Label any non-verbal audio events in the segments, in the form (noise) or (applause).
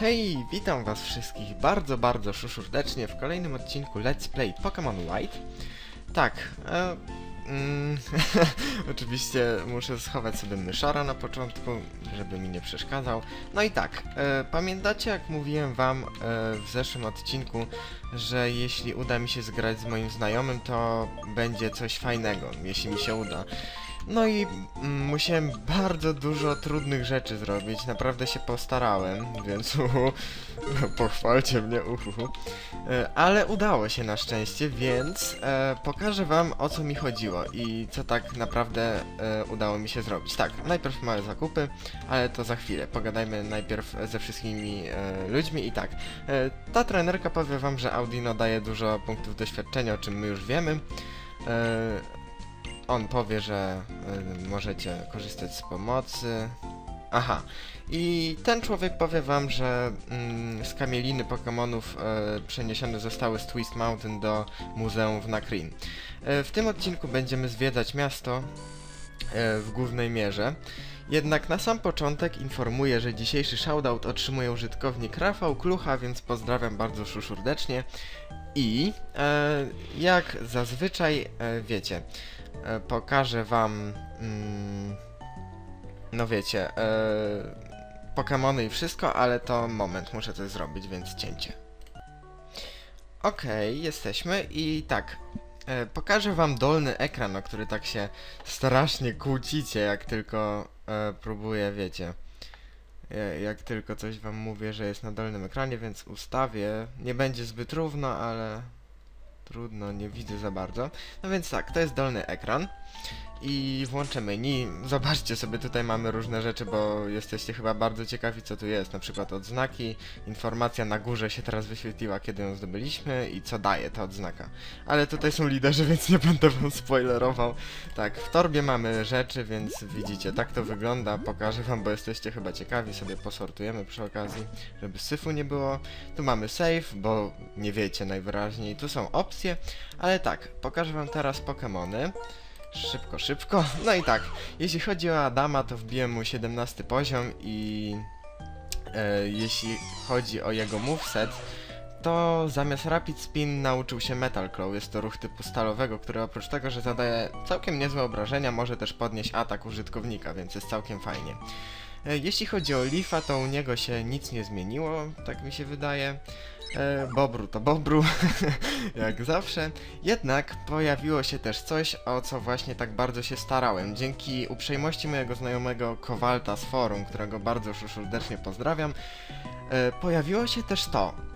Hej, witam was wszystkich bardzo, bardzo szuszurdecznie w kolejnym odcinku Let's Play Pokémon White. Tak, e, mm, (laughs) oczywiście muszę schować sobie myszara na początku, żeby mi nie przeszkadzał. No i tak, e, pamiętacie jak mówiłem wam e, w zeszłym odcinku, że jeśli uda mi się zgrać z moim znajomym, to będzie coś fajnego, jeśli mi się uda. No i mm, musiałem bardzo dużo trudnych rzeczy zrobić, naprawdę się postarałem, więc (laughs) uhu, pochwalcie mnie, uhu. E, Ale udało się na szczęście, więc e, pokażę wam o co mi chodziło i co tak naprawdę e, udało mi się zrobić. Tak, najpierw małe zakupy, ale to za chwilę. Pogadajmy najpierw ze wszystkimi e, ludźmi i tak. E, ta trenerka powie wam, że Audino daje dużo punktów doświadczenia, o czym my już wiemy. On powie, że y, możecie korzystać z pomocy. Aha. I ten człowiek powie wam, że mm, z kamieliny Pokémonów e, przeniesione zostały z Twist Mountain do muzeum w Nakrin. E, w tym odcinku będziemy zwiedzać miasto e, w głównej mierze. Jednak na sam początek informuję, że dzisiejszy shoutout otrzymuje użytkownik Rafał Klucha, więc pozdrawiam bardzo szuszurdecznie. I jak zazwyczaj wiecie, pokażę wam mm, no wiecie e, Pokemony i wszystko, ale to moment, muszę coś zrobić, więc cięcie. Okej, jesteśmy i tak, e, pokażę wam dolny ekran, o który tak się strasznie kłócicie, jak tylko e, próbuję, wiecie. Ja- Jak tylko coś wam mówię, że jest na dolnym ekranie, więc ustawię. Nie będzie zbyt równo, ale trudno, nie widzę za bardzo. No więc tak, to jest dolny ekran. I włączę menu. Zobaczcie sobie, tutaj mamy różne rzeczy, bo jesteście chyba bardzo ciekawi, co tu jest. Na przykład odznaki, informacja na górze się teraz wyświetliła, kiedy ją zdobyliśmy i co daje ta odznaka. Ale tutaj są liderzy, (laughs) więc nie będę wam spoilerował. Tak, w torbie mamy rzeczy, więc widzicie, tak to wygląda. Pokażę wam, bo jesteście chyba ciekawi, sobie posortujemy przy okazji, żeby syfu nie było. Tu mamy save, bo nie wiecie najwyraźniej. Tu są opcje, ale tak, pokażę wam teraz Pokémony. Szybko, szybko. No i tak, jeśli chodzi o Adama, to wbiłem mu 17 poziom i e, jeśli chodzi o jego moveset, to zamiast Rapid Spin nauczył się Metal Claw. Jest to ruch typu stalowego, który oprócz tego, że zadaje całkiem niezłe obrażenia, może też podnieść atak użytkownika, więc jest całkiem fajnie. E, Jeśli chodzi o Leafa, to u niego się nic nie zmieniło, tak mi się wydaje. E, Bobru to Bobru, (laughs) jak zawsze. Jednak pojawiło się też coś, o co właśnie tak bardzo się starałem. Dzięki uprzejmości mojego znajomego Kowalta z forum, którego bardzo już serdecznie pozdrawiam, e, pojawiło się też to.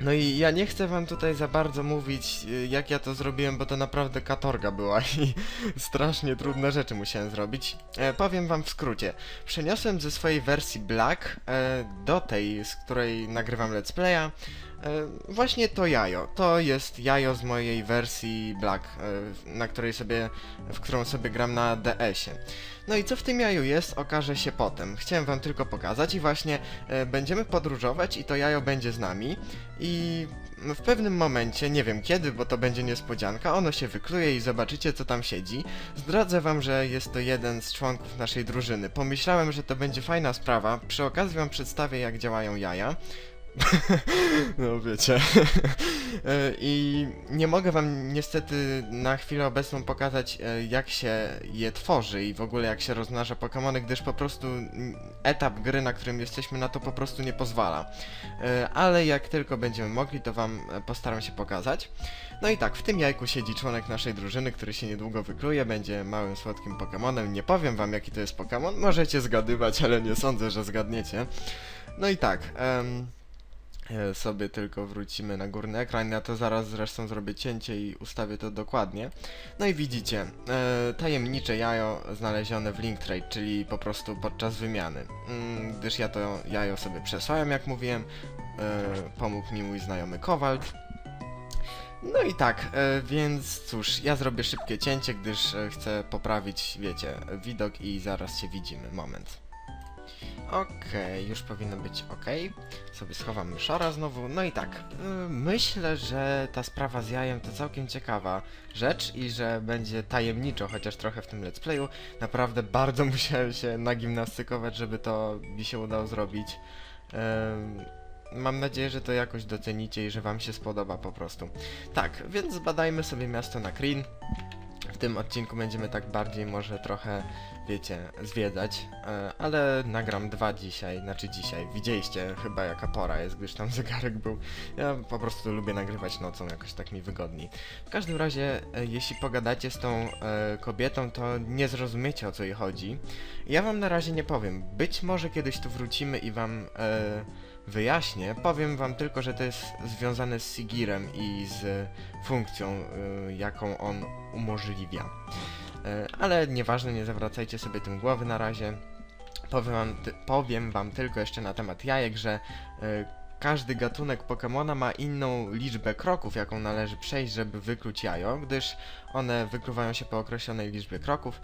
No i ja nie chcę wam tutaj za bardzo mówić, y, jak ja to zrobiłem, bo to naprawdę katorga była i (laughs) strasznie trudne rzeczy musiałem zrobić. E, powiem wam w skrócie. Przeniosłem ze swojej wersji Black e, do tej, z której nagrywam let's playa, e, właśnie to jajo. To jest jajo z mojej wersji Black, e, na której sobie, w którą sobie gram na DS-ie. No i co w tym jaju jest, okaże się potem. Chciałem wam tylko pokazać i właśnie e, będziemy podróżować i to jajo będzie z nami i w pewnym momencie, nie wiem kiedy, bo to będzie niespodzianka, ono się wykluje i zobaczycie co tam siedzi. Zdradzę wam, że jest to jeden z członków naszej drużyny. Pomyślałem, że to będzie fajna sprawa. Przy okazji wam przedstawię jak działają jaja. (laughs) no wiecie. E, I nie mogę wam niestety na chwilę obecną pokazać e, jak się je tworzy i w ogóle jak się rozmnaża Pokémony, gdyż po prostu etap gry, na którym jesteśmy na to po prostu nie pozwala. E, Ale jak tylko będziemy mogli, to wam postaram się pokazać. No i tak, w tym jajku siedzi członek naszej drużyny, który się niedługo wykluje, będzie małym słodkim Pokémonem. Nie powiem wam jaki to jest Pokémon, możecie zgadywać, ale nie sądzę, że zgadniecie. No i tak, em, sobie tylko wrócimy na górny ekran, ja to zaraz zresztą zrobię cięcie i ustawię to dokładnie. No i widzicie, e, tajemnicze jajo znalezione w Link Trade, czyli po prostu podczas wymiany. Mm, gdyż ja to jajo sobie przesłałem, jak mówiłem, e, pomógł mi mój znajomy Kowalt. No i tak, e, więc cóż, ja zrobię szybkie cięcie, gdyż e, chcę poprawić, wiecie, widok i zaraz się widzimy. Moment. Okej, już powinno być ok. Sobie schowam myszora znowu. No i tak, y, myślę, że ta sprawa z jajem to całkiem ciekawa rzecz i że będzie tajemniczo, chociaż trochę w tym let's playu. Naprawdę bardzo (laughs) musiałem się nagimnastykować, żeby to mi się udało zrobić. Mam nadzieję, że to jakoś docenicie i że wam się spodoba po prostu. Tak, więc zbadajmy sobie miasto na Kreen. W tym odcinku będziemy tak bardziej może trochę, wiecie, zwiedzać, e, ale nagram dwa dzisiaj, znaczy dzisiaj. Widzieliście chyba jaka pora jest, gdyż tam (laughs) zegarek był. Ja po prostu lubię nagrywać nocą, jakoś tak mi wygodniej. W każdym razie, e, jeśli pogadacie z tą e, kobietą, to nie zrozumiecie o co jej chodzi. Ja wam na razie nie powiem. Być może kiedyś tu wrócimy i wam wyjaśnię. Powiem wam tylko, że to jest związane z Sigirem i z funkcją, jaką on umożliwia. Y, ale nieważne, nie zawracajcie sobie tym głowy na razie. Powiem wam, powiem wam tylko jeszcze na temat jajek, że y, każdy gatunek Pokemona ma inną liczbę kroków, jaką należy przejść, żeby wykluć jajo, gdyż one wykluwają się po określonej liczbie kroków.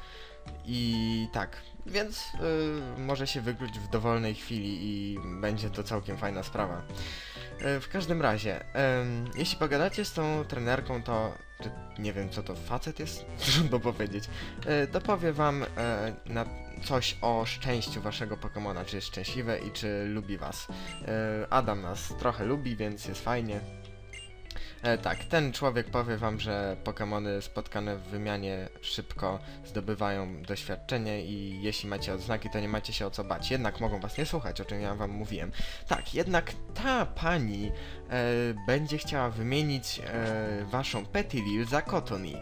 I tak, więc y, może się wykluć w dowolnej chwili i będzie to całkiem fajna sprawa. Y, w każdym razie, em, jeśli pogadacie z tą trenerką, to nie wiem co to facet jest, (laughs) trudno powiedzieć, y, to powie wam y, na coś o szczęściu waszego Pokemona, czy jest szczęśliwe i czy lubi was. Y, Adam nas trochę lubi, więc jest fajnie. E, tak, ten człowiek powie wam, że Pokémony spotkane w wymianie szybko zdobywają doświadczenie i jeśli macie odznaki, to nie macie się o co bać. Jednak mogą was nie słuchać, o czym ja wam mówiłem. Tak, jednak ta pani e, będzie chciała wymienić e, waszą Petilil za Cotony.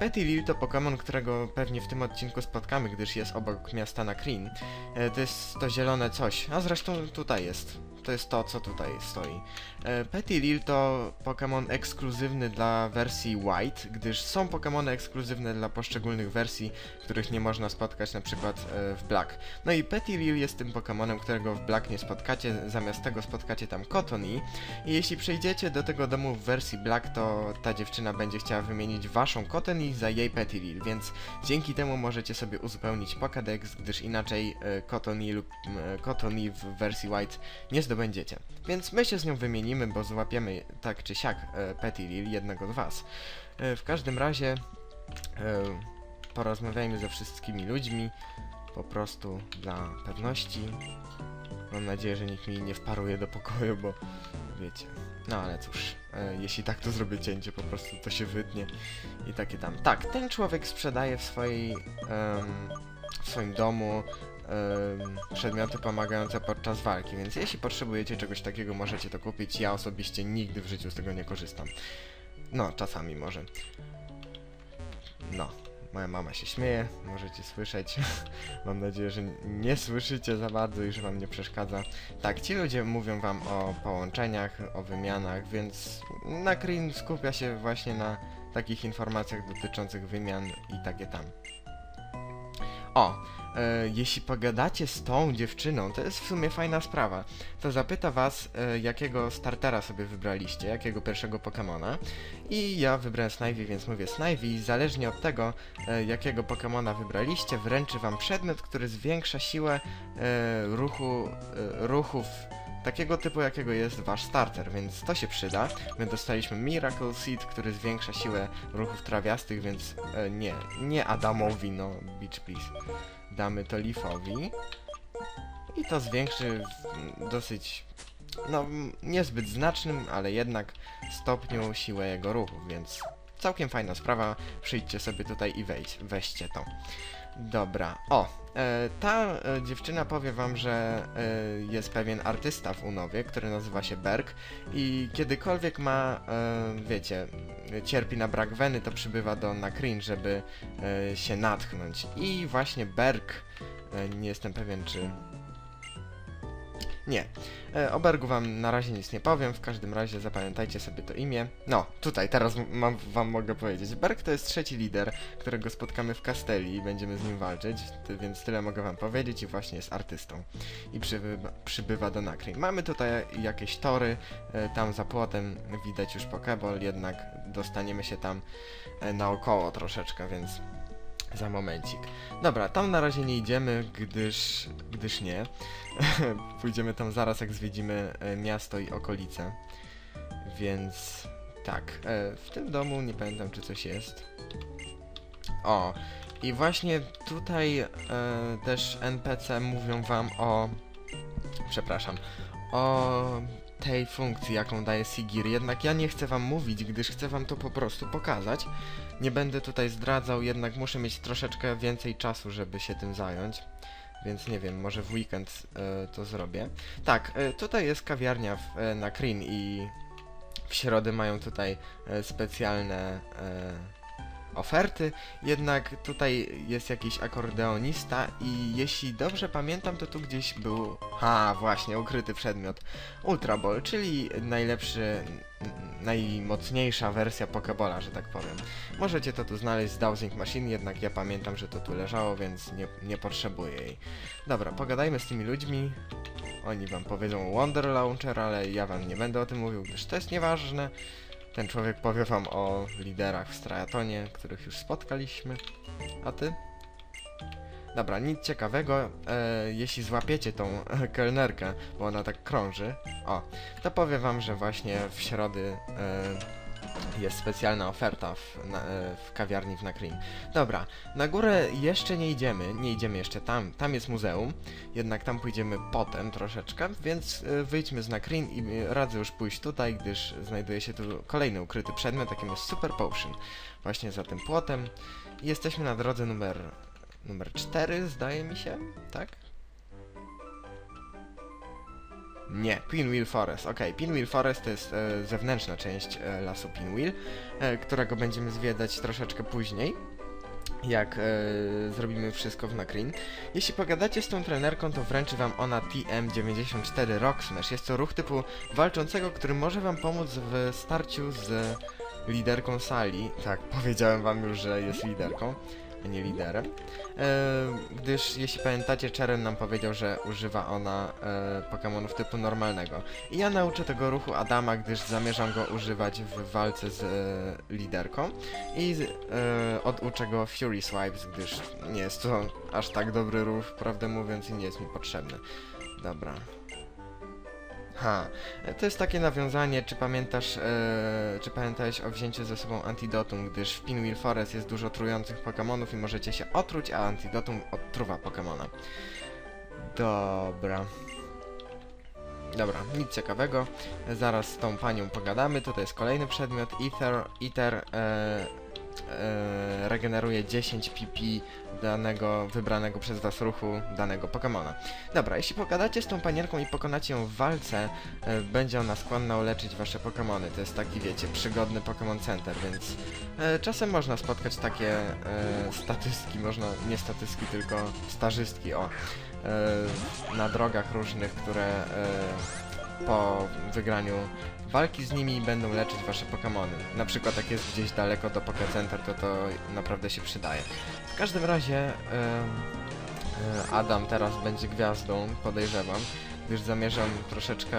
Petilil to Pokémon, którego pewnie w tym odcinku spotkamy, gdyż jest obok miasta na Kreen. E, to jest to zielone coś, a zresztą tutaj jest. To jest to, co tutaj stoi. E, Petilil to Pokémon ekskluzywny dla wersji White, gdyż są Pokémony ekskluzywne dla poszczególnych wersji, których nie można spotkać na przykład e, w Black. No i Petilil jest tym Pokémonem, którego w Black nie spotkacie, zamiast tego spotkacie tam Cotony. I jeśli przejdziecie do tego domu w wersji Black, to ta dziewczyna będzie chciała wymienić waszą Cotony za jej Petilil, więc dzięki temu możecie sobie uzupełnić Pokédex, gdyż inaczej e, Cotony lub e, Cotony w wersji White nie zdobędziecie. Więc my się z nią wymienimy, bo złapiemy tak czy siak e, Petilil, jednego z was. E, w każdym razie e, porozmawiajmy ze wszystkimi ludźmi, po prostu dla pewności. Mam nadzieję, że nikt mi nie wparuje do pokoju, bo wiecie. No ale cóż, e, jeśli tak to zrobię cięcie, po prostu to się wytnie i takie tam. Tak, ten człowiek sprzedaje w swojej, em, w swoim domu przedmioty pomagające podczas walki, więc jeśli potrzebujecie czegoś takiego, możecie to kupić. Ja osobiście nigdy w życiu z tego nie korzystam. No, czasami może. No, moja mama się śmieje, możecie słyszeć. (laughs) Mam nadzieję, że nie słyszycie za bardzo i że wam nie przeszkadza. Tak, ci ludzie mówią wam o połączeniach, o wymianach, więc na Kreen skupia się właśnie na takich informacjach dotyczących wymian i takie tam. O, e, jeśli pogadacie z tą dziewczyną, to jest w sumie fajna sprawa, to zapyta was, e, jakiego startera sobie wybraliście, jakiego pierwszego Pokemona. I ja wybrałem Snivy, więc mówię Snivy i zależnie od tego, e, jakiego Pokemona wybraliście, wręczy wam przedmiot, który zwiększa siłę e, ruchu, e, ruchów takiego typu, jakiego jest wasz starter, więc to się przyda. My dostaliśmy Miracle Seed, który zwiększa siłę ruchów trawiastych, więc e, nie, nie Adamowi, no, Beach Please. Damy to Leafowi. I to zwiększy w dosyć, no, niezbyt znacznym, ale jednak stopniu siłę jego ruchów, więc całkiem fajna sprawa. Przyjdźcie sobie tutaj i wejdź, weźcie to. Dobra, o, ta e, dziewczyna powie wam, że e, jest pewien artysta w Unowie, który nazywa się Berg i kiedykolwiek ma, e, wiecie, cierpi na brak weny, to przybywa do Nakrin, żeby e, się natchnąć. I właśnie Berg, e, nie jestem pewien czy... Nie. E, o Bergu wam na razie nic nie powiem, w każdym razie zapamiętajcie sobie to imię. No, tutaj, teraz mam, wam mogę powiedzieć. Berg to jest trzeci lider, którego spotkamy w Castelli i będziemy z nim walczyć, więc tyle mogę wam powiedzieć i właśnie jest artystą. I przybywa, przybywa do Nakry. Mamy tutaj jakieś tory, e, tam za płotem widać już Pokeball, jednak dostaniemy się tam e, naokoło troszeczkę, więc za momencik. Dobra, tam na razie nie idziemy, gdyż, gdyż nie. (laughs) Pójdziemy tam zaraz, jak zwiedzimy e, miasto i okolice. Więc tak, e, w tym domu nie pamiętam, czy coś jest. O, i właśnie tutaj e, też NPC mówią wam o. Przepraszam. o tej funkcji, jaką daje Sigir, jednak ja nie chcę wam mówić, gdyż chcę wam to po prostu pokazać. Nie będę tutaj zdradzał, jednak muszę mieć troszeczkę więcej czasu, żeby się tym zająć. Więc nie wiem, może w weekend e, to zrobię. Tak, e, tutaj jest kawiarnia w, e, na Kryn i w środę mają tutaj specjalne oferty, jednak tutaj jest jakiś akordeonista i jeśli dobrze pamiętam, to tu gdzieś był, ha właśnie, ukryty przedmiot Ultra Ball, czyli najlepszy, najmocniejsza wersja Pokebola, że tak powiem. Możecie to tu znaleźć z Dowsing Machine, jednak ja pamiętam, że to tu leżało, więc nie, nie potrzebuję jej. Dobra, pogadajmy z tymi ludźmi. Oni wam powiedzą Wonder Launcher, ale ja wam nie będę o tym mówił, gdyż to jest nieważne. Ten człowiek powie wam o liderach w Stratonie, których już spotkaliśmy. A ty? Dobra, nic ciekawego. E, jeśli złapiecie tą (laughs) kelnerkę, bo ona tak krąży, o, to powiem wam, że właśnie w środy e, jest specjalna oferta w, na, e, w kawiarni w Nakrin. Dobra, na górę jeszcze nie idziemy, nie idziemy jeszcze tam, tam jest muzeum, jednak tam pójdziemy potem troszeczkę, więc e, wyjdźmy z Nakrin i e, radzę już pójść tutaj, gdyż znajduje się tu kolejny ukryty przedmiot, jakim jest Super Potion. Właśnie za tym płotem. Jesteśmy na drodze numer, numer 4, zdaje mi się, tak? Nie, Pinwheel Forest. Okej, Pinwheel Forest to jest e, zewnętrzna część e, lasu Pinwheel, e, którego będziemy zwiedzać troszeczkę później, jak e, zrobimy wszystko w Nakrin. Jeśli pogadacie z tą trenerką, to wręczy wam ona TM94 Rock Smash. Jest to ruch typu walczącego, który może wam pomóc w starciu z liderką sali. Tak, powiedziałem wam już, że jest liderką, a nie liderem. Gdyż jeśli pamiętacie, Cheren nam powiedział, że używa ona e, Pokemonów typu normalnego. I ja nauczę tego ruchu Adama, gdyż zamierzam go używać w walce z e, liderką. I e, oduczę go Fury Swipes, gdyż nie jest to aż tak dobry ruch, prawdę mówiąc, i nie jest mi potrzebny. Dobra. Ha, to jest takie nawiązanie, czy pamiętasz, e, czy pamiętałeś o wzięciu ze sobą antidotum, gdyż w Pinwheel Forest jest dużo trujących Pokemonów i możecie się otruć, a antidotum odtruwa Pokemona. Dobra. Dobra, nic ciekawego. Zaraz z tą panią pogadamy. Tutaj jest kolejny przedmiot. Ether, Ether e, e, regeneruje 10 pp danego, wybranego przez was ruchu danego Pokemona. Dobra, jeśli pogadacie z tą panierką i pokonacie ją w walce, e, będzie ona skłonna uleczyć wasze Pokemony. To jest taki, wiecie, przygodny Pokémon Center, więc e, czasem można spotkać takie e, statystki, można, nie statystki, tylko stażystki, o, e, na drogach różnych, które e, po wygraniu walki z nimi będą leczyć wasze Pokemony. Na przykład jak jest gdzieś daleko do Poké Center, to to naprawdę się przydaje. W każdym razie e, Adam teraz będzie gwiazdą, podejrzewam, gdyż zamierzam troszeczkę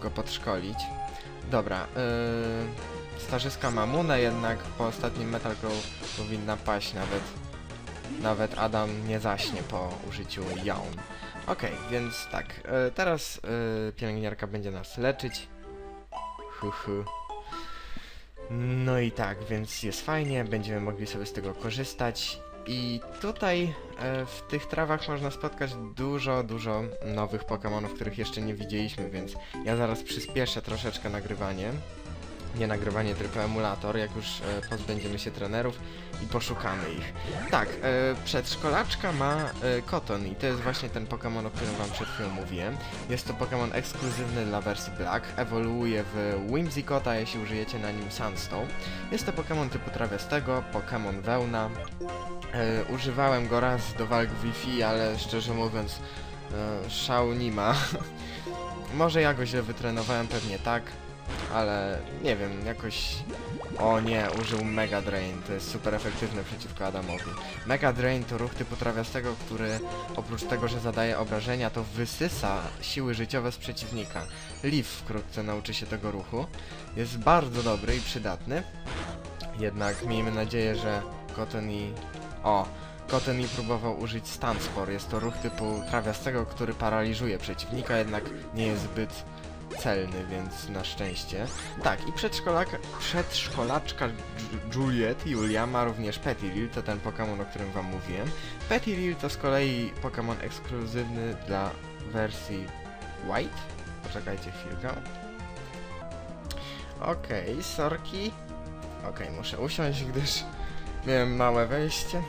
go podszkolić. Dobra, yy, starzyska Mamunę jednak po ostatnim Metal Grow powinna paść nawet. Nawet Adam nie zaśnie po użyciu jaun. Okej, więc tak, e, teraz e, pielęgniarka będzie nas leczyć. Hu, hu. No i tak, więc jest fajnie, będziemy mogli sobie z tego korzystać. I tutaj e, w tych trawach można spotkać dużo, dużo nowych Pokemonów, których jeszcze nie widzieliśmy, więc ja zaraz przyspieszę troszeczkę nagrywanie. Nie nagrywanie, tylko emulator, jak już e, pozbędziemy się trenerów i poszukamy ich. Tak, e, przedszkolaczka ma e, Koton i to jest właśnie ten Pokémon, o którym wam przed chwilą mówiłem. Jest to Pokémon ekskluzywny dla wersji Black, ewoluuje w Whimsicota, jeśli użyjecie na nim Sunstone. Jest to Pokémon typu trawiastego, Pokémon wełna. E, używałem go raz do walk Wi-Fi, ale szczerze mówiąc e, szału nie ma. (laughs) Może ja go źle wytrenowałem, pewnie tak, ale nie wiem, jakoś... O nie, użył Mega Drain, to jest super efektywne przeciwko Adamowi. Mega Drain to ruch typu trawiastego, który oprócz tego, że zadaje obrażenia, to wysysa siły życiowe z przeciwnika. Leaf wkrótce nauczy się tego ruchu. Jest bardzo dobry i przydatny. Jednak miejmy nadzieję, że Cotton i... O! Cotton i próbował użyć Stun Spore. Jest to ruch typu trawiastego, który paraliżuje przeciwnika, jednak nie jest zbyt celny, więc na szczęście. Tak, i przedszkolaczka Ju- Juliet, Julia, ma również Petilil, to ten Pokémon, o którym wam mówiłem. Petilil to z kolei Pokémon ekskluzywny dla wersji White, poczekajcie chwilkę. Okej, sorki. Okej, muszę usiąść, gdyż miałem małe wejście.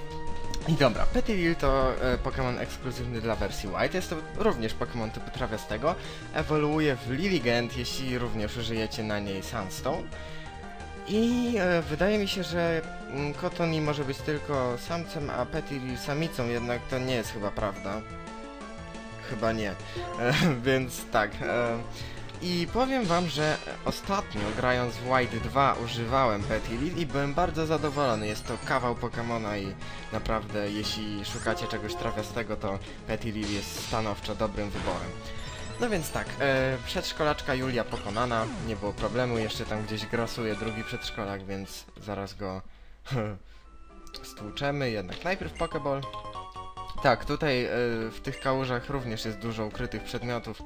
I dobra, Petilil to e, Pokémon ekskluzywny dla wersji White. Jest to również Pokémon typu trawiastego. Ewoluuje w Lilligant, jeśli również użyjecie na niej Sunstone. I e, wydaje mi się, że mm, Kotoni może być tylko samcem, a Petilil samicą, jednak to nie jest chyba prawda. Chyba nie. E, (laughs) więc tak. E, I powiem wam, że ostatnio grając w White 2 używałem Petilil i byłem bardzo zadowolony. Jest to kawał Pokemona i naprawdę jeśli szukacie czegoś trawiastego, to Petilil jest stanowczo dobrym wyborem. No więc tak, e, przedszkolaczka Julia pokonana, nie było problemu, jeszcze tam gdzieś grasuje drugi przedszkolak, więc zaraz go (laughs) stłuczemy, jednak najpierw Pokeball. Tak, tutaj e, w tych kałużach również jest dużo ukrytych przedmiotów.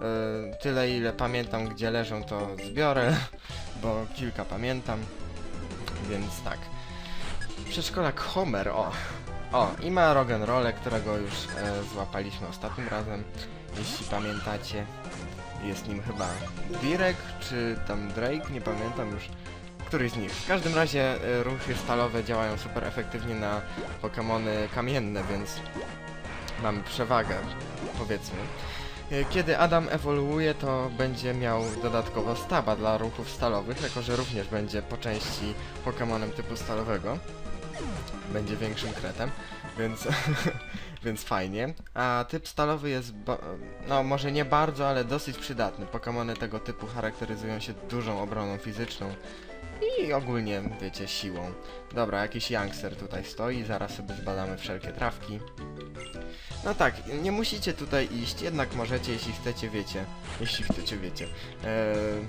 E, tyle ile pamiętam gdzie leżą to zbiorę, (laughs) bo kilka pamiętam, więc tak. Przedszkolak Homer, o! O, i ma Rock'n'Rolle, którego już e, złapaliśmy ostatnim razem, jeśli pamiętacie. Jest nim chyba Direk, czy tam Drake, nie pamiętam już. Któryś z nich. W każdym razie e, ruchy stalowe działają super efektywnie na Pokémony kamienne, więc mamy przewagę, powiedzmy. E, Kiedy Adam ewoluuje, to będzie miał dodatkowo staba dla ruchów stalowych, jako że również będzie po części Pokémonem typu stalowego. Będzie większym kretem, więc, (laughs) więc fajnie. A typ stalowy jest, no może nie bardzo, ale dosyć przydatny. Pokémony tego typu charakteryzują się dużą obroną fizyczną i ogólnie, wiecie, siłą. Dobra, jakiś youngster tutaj stoi, zaraz sobie zbadamy wszelkie trawki. No tak, nie musicie tutaj iść, jednak możecie, jeśli chcecie, wiecie. Jeśli chcecie, wiecie. Eee,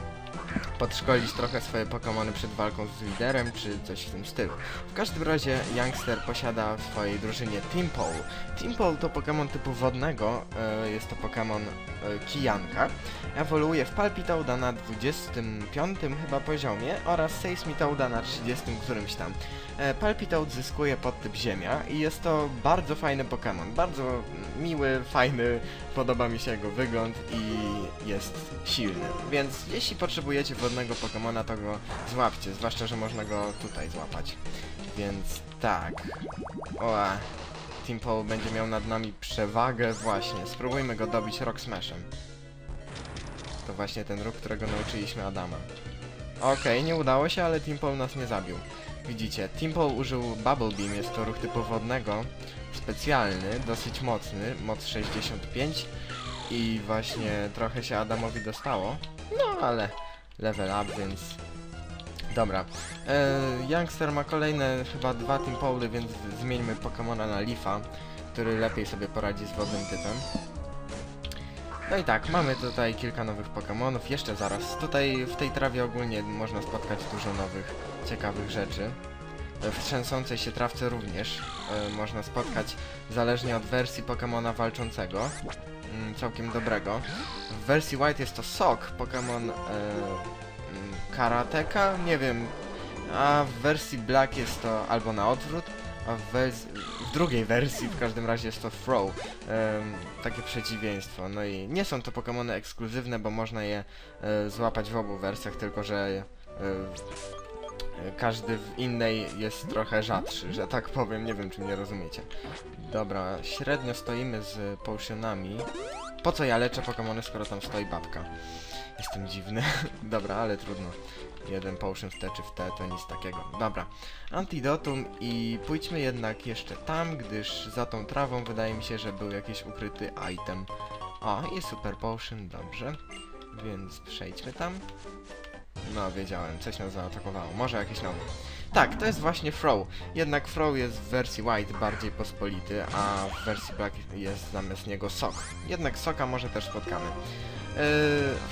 podszkolić trochę swoje Pokémony przed walką z liderem, czy coś w tym stylu. W każdym razie Youngster posiada w swojej drużynie Timpole. Timpole to Pokémon typu wodnego, e, jest to Pokémon e, kijanka. Ewoluuje w Palpitouda na 25 chyba poziomie oraz Seismitouda na 30 którymś tam. E, Palpitoad zyskuje podtyp ziemia i jest to bardzo fajny Pokémon. Bardzo miły, fajny, podoba mi się jego wygląd i jest silny. Więc jeśli potrzebujecie wodnego Pokémona, to go złapcie, zwłaszcza, że można go tutaj złapać. Więc tak. Oa. Team Paul będzie miał nad nami przewagę właśnie. Spróbujmy go dobić Rock Smashem. To właśnie ten ruch, którego nauczyliśmy Adama. Okej, nie udało się, ale Team Paul nas nie zabił. Widzicie, Paul użył Bubble Beam, jest to ruch typu wodnego, specjalny, dosyć mocny, moc 65 i właśnie trochę się Adamowi dostało, no ale level up, więc dobra. E, Youngster ma kolejne chyba dwa Team więc zmieńmy Pokemona na Leafa, który lepiej sobie poradzi z wodnym typem. No i tak, mamy tutaj kilka nowych Pokemonów, jeszcze zaraz. Tutaj w tej trawie ogólnie można spotkać dużo nowych, ciekawych rzeczy. W trzęsącej się trawce również e, można spotkać, zależnie od wersji Pokemona walczącego, mm, całkiem dobrego. W wersji White jest to Sok, Pokemon e, mm, Karateka, nie wiem, a w wersji Black jest to albo na odwrót, a w drugiej wersji w każdym razie jest to Throw. Em, takie przeciwieństwo. No i nie są to Pokémony ekskluzywne, bo można je e, złapać w obu wersjach, tylko że e, każdy w innej jest trochę rzadszy, że tak powiem. Nie wiem, czy mnie rozumiecie. Dobra, średnio stoimy z potionami. Po co ja leczę Pokémony, skoro tam stoi babka? Jestem dziwny. (laughs) Dobra, ale trudno. Jeden potion w te czy w te, to nic takiego. Dobra, antidotum i pójdźmy jednak jeszcze tam, gdyż za tą trawą wydaje mi się, że był jakiś ukryty item. O, i super potion, dobrze. Więc przejdźmy tam. No, wiedziałem, coś nas zaatakowało. Może jakiś nowy. Tak, to jest właśnie Throw. Jednak Throw jest w wersji White bardziej pospolity, a w wersji Black jest zamiast niego Sok. Jednak Soka może też spotkamy.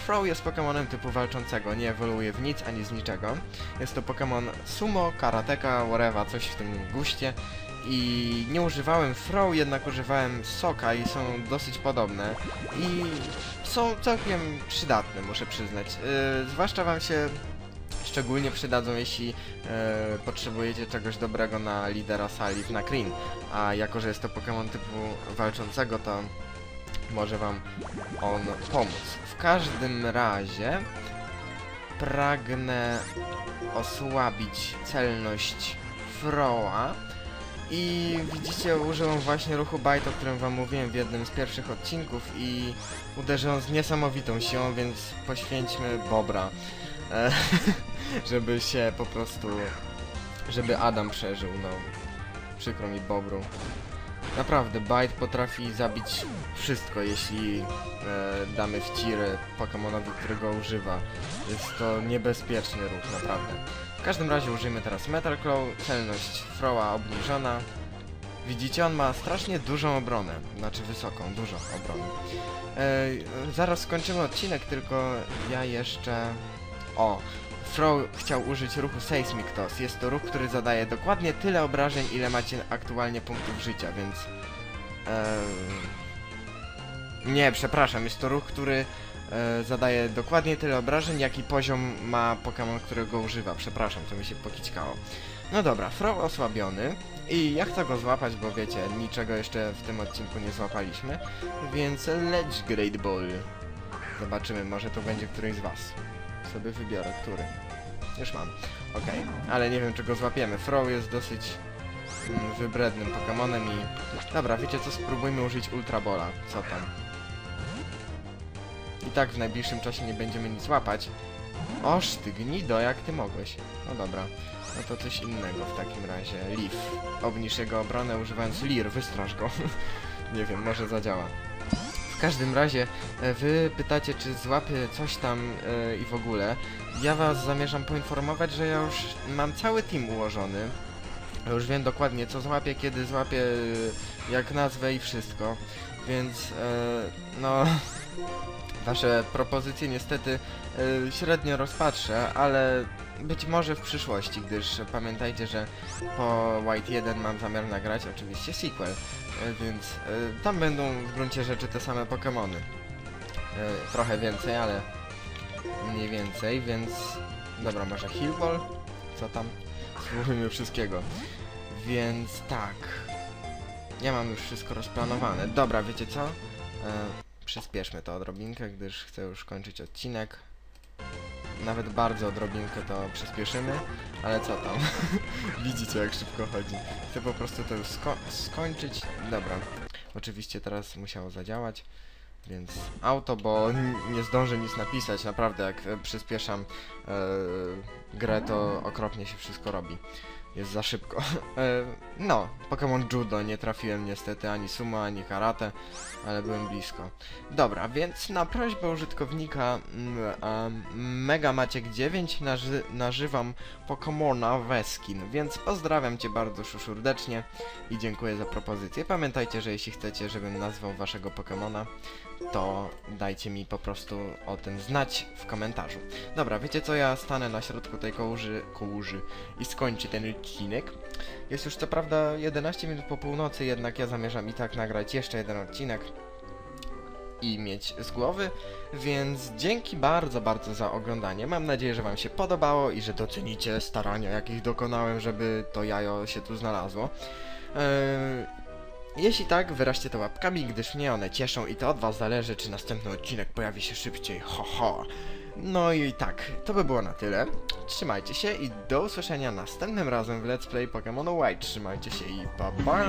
Throw jest Pokemonem typu walczącego, nie ewoluuje w nic ani z niczego. Jest to Pokemon Sumo, Karateka, whatever, coś w tym guście. I nie używałem Throw, jednak używałem Soka i są dosyć podobne. I są całkiem przydatne, muszę przyznać. Yy, zwłaszcza wam się szczególnie przydadzą, jeśli e, potrzebujecie czegoś dobrego na lidera sali w Nakrin. A jako, że jest to Pokémon typu walczącego, to może wam on pomóc. W każdym razie pragnę osłabić celność Froa i widzicie, użyłem właśnie ruchu Bite, o którym wam mówiłem w jednym z pierwszych odcinków i uderzyłem z niesamowitą siłą, więc poświęćmy Bobra, e, (laughs) żeby się po prostu, żeby Adam przeżył, no. Przykro mi Bobru. Naprawdę, Bite potrafi zabić wszystko, jeśli e, damy w tiry Pokemonowi, którego używa. Jest to niebezpieczny ruch, naprawdę. W każdym razie użyjmy teraz Metal Claw, celność Froła obniżona. Widzicie, on ma strasznie dużą obronę, znaczy wysoką, dużą obronę. E, zaraz skończymy odcinek, tylko ja jeszcze... O, Frow chciał użyć ruchu Seismic Toss. Jest to ruch, który zadaje dokładnie tyle obrażeń, ile macie aktualnie punktów życia, więc... Eee... Nie, przepraszam, jest to ruch, który e, zadaje dokładnie tyle obrażeń, jaki poziom ma Pokémon, którego używa. Przepraszam, to mi się pokićkało. No dobra, Frow osłabiony i ja chcę go złapać, bo wiecie, niczego jeszcze w tym odcinku nie złapaliśmy, więc leć Great Ball. Zobaczymy, może to będzie któryś z was. Sobie wybiorę, który. Już mam. Okej, ale nie wiem, czy go złapiemy. Frow jest dosyć mm, wybrednym Pokemonem i... Dobra, wiecie co, spróbujmy użyć Ultra Bola. Co tam? I tak w najbliższym czasie nie będziemy nic łapać. Oż ty gnido, jak ty mogłeś. No dobra. No to coś innego w takim razie. Leaf. Obniż jego obronę używając Leer, wystrasz go. (laughs) nie wiem, może zadziała. W każdym razie, e, wy pytacie, czy złapię coś tam e, i w ogóle. Ja was zamierzam poinformować, że ja już mam cały team ułożony. Już wiem dokładnie, co złapię, kiedy złapię, e, jak nazwę i wszystko. Więc, e, no... (laughs) Wasze propozycje niestety e, średnio rozpatrzę, ale być może w przyszłości, gdyż pamiętajcie, że po White 1 mam zamiar nagrać oczywiście sequel, e, więc e, tam będą w gruncie rzeczy te same Pokémony. E, trochę więcej, ale mniej więcej, więc dobra, może Heal Ball? Co tam? Spróbujmy wszystkiego. Więc tak. Ja mam już wszystko rozplanowane. Dobra, wiecie co? E, przyspieszmy to odrobinkę, gdyż chcę już kończyć odcinek. Nawet bardzo odrobinkę to przyspieszymy, ale co tam? (laughs) Widzicie jak szybko chodzi. Chcę po prostu to już sko skończyć. Dobra. Oczywiście teraz musiało zadziałać. Więc auto, bo (laughs) nie zdążę nic napisać, naprawdę jak e, przyspieszam e, grę, to okropnie się wszystko robi. Jest za szybko. (laughs) e, no, Pokémon Judo, nie trafiłem niestety ani sumo, ani karate, ale byłem blisko. Dobra, więc na prośbę użytkownika mm, Mega Maciek 9 naży nażywam Pokémona Weskin, więc pozdrawiam Cię bardzo szuszurdecznie i dziękuję za propozycję. Pamiętajcie, że jeśli chcecie, żebym nazwał Waszego Pokémona, to dajcie mi po prostu o tym znać w komentarzu. Dobra, wiecie co, ja stanę na środku tej kołuży, kołuży i skończę ten odcinek. Jest już co prawda 11 minut po północy, jednak ja zamierzam i tak nagrać jeszcze jeden odcinek i mieć z głowy, więc dzięki bardzo, bardzo za oglądanie. Mam nadzieję, że Wam się podobało i że docenicie starania, jakich dokonałem, żeby to jajo się tu znalazło. Jeśli tak, wyraźcie to łapkami, gdyż mnie one cieszą i to od was zależy, czy następny odcinek pojawi się szybciej, ho ho. No i tak, to by było na tyle. Trzymajcie się i do usłyszenia następnym razem w Let's Play Pokémon White. Trzymajcie się i pa pa!